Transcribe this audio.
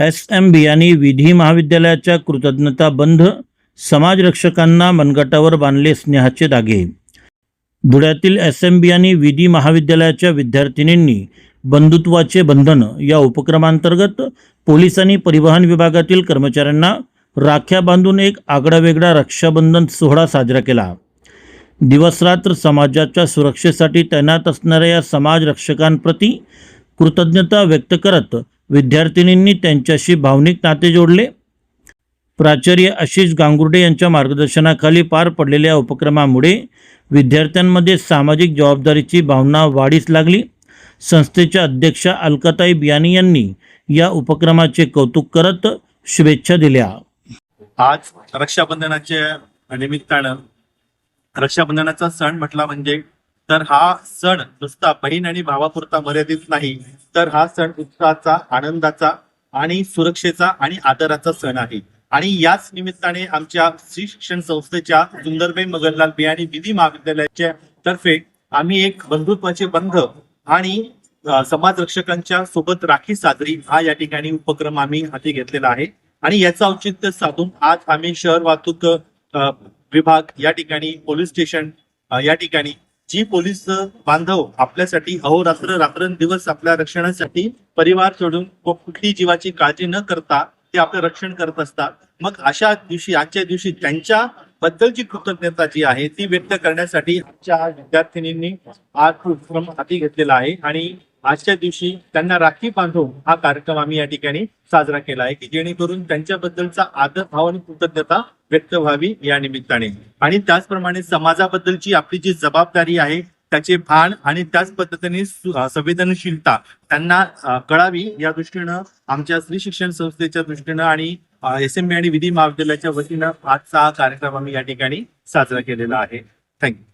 S M Biyani विधी महाविद्यालयाच्या कृतज्ञता बंध समाजरक्षकांना मनगटावर बांधले स्नेहाचे धागे. धुळ्यातील एस एम बियानी विधी महाविद्यालयाच्या विद्यार्थिनींनी बंधुत्वाचे बंधन या उपक्रमांतर्गत पोलिसांनी परिवहन विभागातील कर्मचाऱ्यांना राख्या बांधून एक आगळावेगळा रक्षाबंधन सोहळा साजरा केला. दिवसरात्र समाजाच्या सुरक्षेसाठी तैनात असणाऱ्या या समाजरक्षकांप्रती कृतज्ञता व्यक्त करत विद्यार्थिनींनी त्यांच्याशी भावनिक नाते जोडले. प्राचार्य आशिष गांगुर्डे यांच्या मार्गदर्शनाखाली पार पडलेल्या उपक्रमामुळे विद्यार्थ्यांमध्ये सामाजिक जबाबदारीची भावना वाढीस लागली. संस्थेच्या अध्यक्षा अलकाताई बियानी यांनी या उपक्रमाचे कौतुक करत शुभेच्छा दिल्या. आज रक्षाबंधनाच्या निमित्तानं रक्षाबंधनाचा सण म्हटला म्हणजे तर हा सण नुसता बहीण आणि भावापुरता मर्यादित नाही तर हा सण उत्साहाचा आनंदाचा आणि सुरक्षेचा आणि आदराचा सण आहे. आणि याच निमित्ताने आमच्या श्री शिक्षण संस्थेच्या सुंदरबाई मगनलाल बियाणी विधी महाविद्यालयाच्या तर्फे आम्ही एक बंधुत्वाचे बंध आणि समाज रक्षकांच्या सोबत राखी साजरी हा या ठिकाणी उपक्रम आम्ही हाती घेतलेला आहे. आणि याचं औचित्य साधून आज आम्ही शहर वाहतूक विभाग या ठिकाणी पोलीस स्टेशन या ठिकाणी जी पोलीस बांधव आपल्यासाठी अहोरात्र रात्रंदिवस आपल्या रक्षणासाठी परिवार सोडून कुठली जीवाची काळजी न करता ते आपलं रक्षण करत असतात. मग अशा दिवशी आजच्या दिवशी त्यांच्या बद्दलची कृतज्ञता जी आहे ती व्यक्त करण्यासाठी आजच्या विद्यार्थिनींनी आज उपक्रम हाती घेतलेला आहे आणि आजच्या दिवशी त्यांना राखी बांधून हा कार्यक्रम आम्ही या ठिकाणी साजरा केला आहे की जेणेकरून त्यांच्याबद्दलचा आदर भाव आणि कृतज्ञता व्यक्त व्हावी या निमित्ताने. आणि त्याचप्रमाणे समाजाबद्दलची आपली जी जबाबदारी आहे त्याचे भान आणि त्याच पद्धतीने संवेदनशीलता त्यांना कळावी या दृष्टीनं आमच्या स्त्री शिक्षण संस्थेच्या दृष्टीनं आणि एस एम बी आणि विधी महाविद्यालयाच्या वतीनं आजचा हा कार्यक्रम आम्ही या ठिकाणी साजरा केलेला आहे. थँक्यू